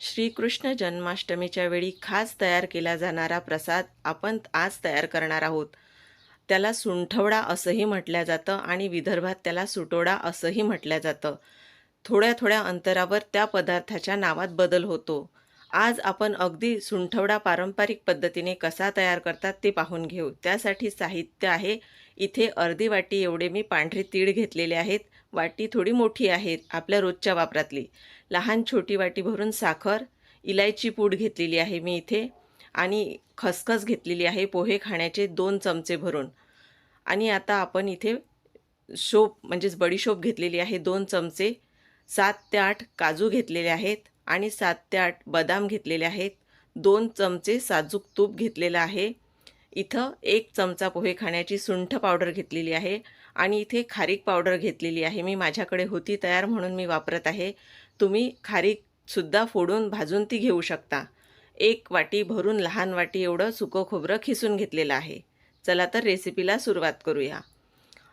श्रीकृष्ण जन्माष्टमीच्या वेळी खास तयार केला जाणारा प्रसाद आपण आज तयार करणार आहोत. त्याला सुंठवडा असंही म्हटलं जातं आणि विदर्भात त्याला सुटोडा असंही म्हटलं जातं. थोड्या थोड्या अंतरावर त्या पदार्थाच्या नावात बदल होतो. आज आपण अगदी सुंठवडा पारंपरिक पद्धतीने कसा तयार करतात ते पाहून घेऊ. त्यासाठी साहित्य आहे इथे अर्धी वाटी एवढे मी पांढरे तीळ घेतलेले आहेत. वाटी थोडी मोठी आहे आपल्या रोजच्या वापरातली. लहान छोटी वाटी भरून साखर इलायची पूड घेतलेली आहे मी इथे आणि खसखस घेतलेली आहे पोहे खाण्याचे दोन चमचे भरून. आणि आता आपण इथे शोप म्हणजेच बडीशोप घेतलेली आहे दोन चमचे. सात ते आठ काजू घेतलेले आहेत आणि सात ते आठ बदाम घेतलेले आहेत. दोन चमचे साजूक तूप घेतलेलं आहे. इथं एक चमचा पोहे खाण्याची सुंठ पावडर घेतलेली आहे आणि इथे खारीक पावडर घेतलेली आहे. मी माझ्याकडे होती तयार म्हणून मी वापरत आहे. तुम्ही खारीकसुद्धा फोडून भाजून ती घेऊ शकता. एक वाटी भरून लहान वाटी एवढं सुकं खोबरं खिसून घेतलेलं आहे. चला तर रेसिपीला सुरुवात करूया.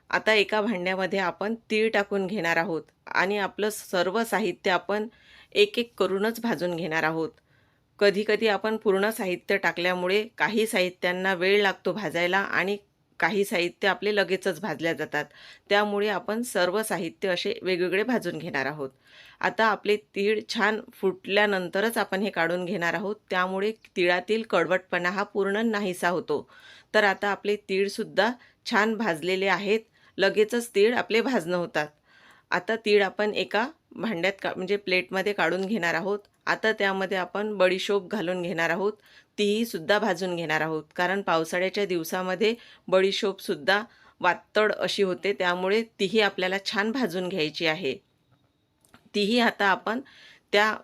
आता एका भांड्यामध्ये आपण तीळ टाकून घेणार आहोत आणि आपलं सर्व साहित्य आपण एक एक करूनच भाजून घेणार आहोत. कधीकधी आपण पूर्ण साहित्य टाकल्यामुळे काही साहित्यांना वेळ लागतो भाजायला आणि काही साहित्य आपले लगेचच भाजल्या जातात. त्यामुळे आपण सर्व साहित्य असे वेगवेगळे भाजून घेणार आहोत. आता आपले तीळ छान फुटल्यानंतरच आपण हे काढून घेणार आहोत. त्यामुळे तिळातील कडवटपणा हा पूर्ण नाहीसा होतो. तर आता आपले तीळसुद्धा छान भाजलेले आहेत. लगेचच तीळ आपले भाजणं होतात. आता तीळ आपण एका भांड्यात का म्हणजे प्लेटमध्ये काढून घेणार आहोत. आता त्यामध्ये आपण बडीशोप घालून घेणार आहोत. तीही सुद्धा भाजून घेणार आहोत. कारण पावसाळ्याच्या दिवसामध्ये बडीशोपसुद्धा वातड अशी होते. त्यामुळे तीही आपल्याला छान भाजून घ्यायची आहे. तीही आता आपण त्या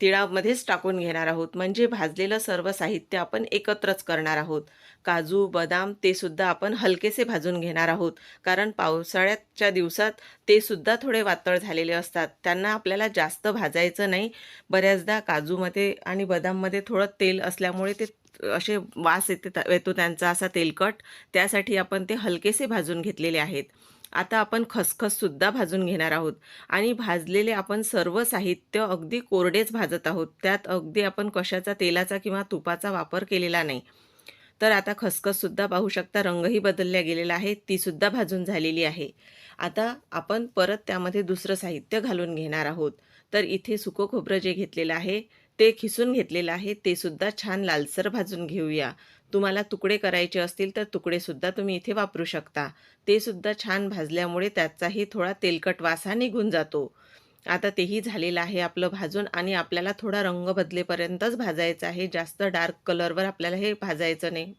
तिळामध्येच टाकून घेणार आहोत. म्हणजे भाजलेलं सर्व साहित्य आपण एकत्रच करणार आहोत. काजू बदाम ते सुद्धा आपण हलकेसे भाजून घेणार आहोत. कारण पावसाळ्याच्या दिवसात ते सुद्धा थोडे वातळ झालेले असतात. त्यांना आपल्याला जास्त भाजायचं नाही. बऱ्याचदा काजूमध्ये आणि बदाममध्ये थोडं तेल असल्यामुळे ते असे वास येते येतो त्यांचा असा तेलकट. त्यासाठी आपण ते हलकेसे भाजून घेतलेले आहेत. आता आपण खसखससुद्धा भाजून घेणार आहोत. आणि भाजलेले आपण सर्व साहित्य अगदी कोरडेच भाजत आहोत. त्यात अगदी आपण कशाचा तेलाचा किंवा तुपाचा वापर केलेला नाही. तर आता खसखससुद्धा पाहू शकता रंगही बदलल्या गेलेला आहे तीसुद्धा भाजून झालेली आहे. आता आपण परत त्यामध्ये दुसरं साहित्य घालून घेणार आहोत. तर इथे सुकं खोबरं जे घेतलेलं आहे ते खिसून घेतलेलं आहे ते सुद्धा छान लालसर भाजून घेऊया. तुम्हाला तुकडे करायचे असतील तर तुकडेसुद्धा तुम्ही इथे वापरू शकता. ते सुद्धा छान भाजल्यामुळे त्याचाही थोडा तेलकट वासा निघून जातो. आता तेही झालेलं आहे आपलं भाजून आणि आपल्याला थोडा रंग बदलेपर्यंतच भाजायचं आहे. जास्त डार्क कलरवर आपल्याला हे भाजायचं नाही.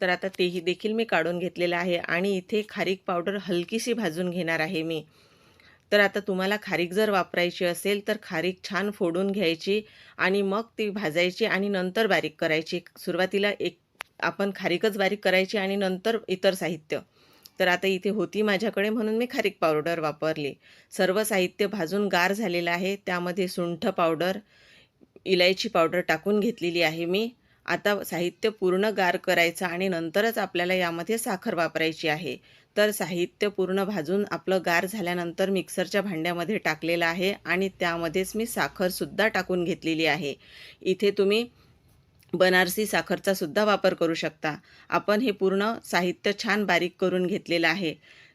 तर आता तेही देखील मी काढून घेतलेलं आहे आणि इथे खारीक पावडर हलकीशी भाजून घेणार आहे मी. तर आता तुम्हाला खारीक जर वापरायची असेल तर खारीक छान फोडून घ्यायची आणि मग ती भाजायची आणि नंतर बारीक करायची. सुरुवातीला एक आपण खारीकच बारीक करायची आणि नंतर इतर साहित्य. तर आता इथे होती माझ्याकडे म्हणून मी खारीक पावडर वापरली. सर्व साहित्य भाजून गार झालेलं आहे. त्यामध्ये सुंठ पावडर इलायची पावडर टाकून घेतलेली आहे मी. आता साहित्य पूर्ण गार करायचं आणि नंतरच आपल्याला यामध्ये साखर वापरायची आहे. तर साहित्य पूर्ण भाजून आपलं गार झाल्यानंतर मिक्सरच्या भांड्यामध्ये टाकलेलं आहे आणि त्यामध्येच मी साखरसुद्धा टाकून घेतलेली आहे. इथे तुम्ही बनारसी साखरचा सुद्धा वापर करू शकता. आपण हे पूर्ण साहित्य छान बारीक करून घेतलेलं आहे.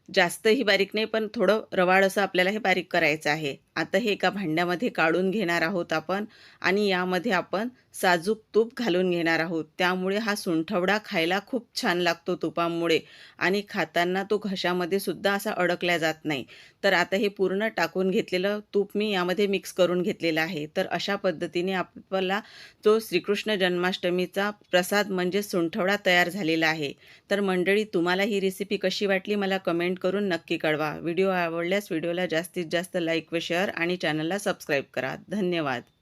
जास्तही बारीक नाही पण थोडं रवाळ असं आपल्याला हे बारीक करायचं आहे. आता हे एका भांड्यामध्ये काढून घेणार आहोत आपण आणि यामध्ये आपण साजूक तूप घालून घेणार आहोत. त्यामुळे हा सुंठवडा खायला खूप छान लागतो तुपामुळे आणि खाताना तो घशामध्ये सुद्धा असा अडकल्या जात नाही. तर आता हे पूर्ण टाकून घेतलेलं तूप मी यामध्ये मिक्स करून घेतलेलं आहे. तर अशा पद्धतीने आपल्याला जो श्रीकृष्ण जन्माष्टमीचा प्रसाद म्हणजे सुंठवडा तयार झालेला आहे. तर मंडळी तुम्हाला ही रेसिपी कशी वाटली मला कमेंट करून नक्की कळवा. व्हिडिओ आवडल्यास व्हिडिओला जास्तीत जास्त लाईक व शेअर आणि चॅनलला सबस्क्राईब करा. धन्यवाद.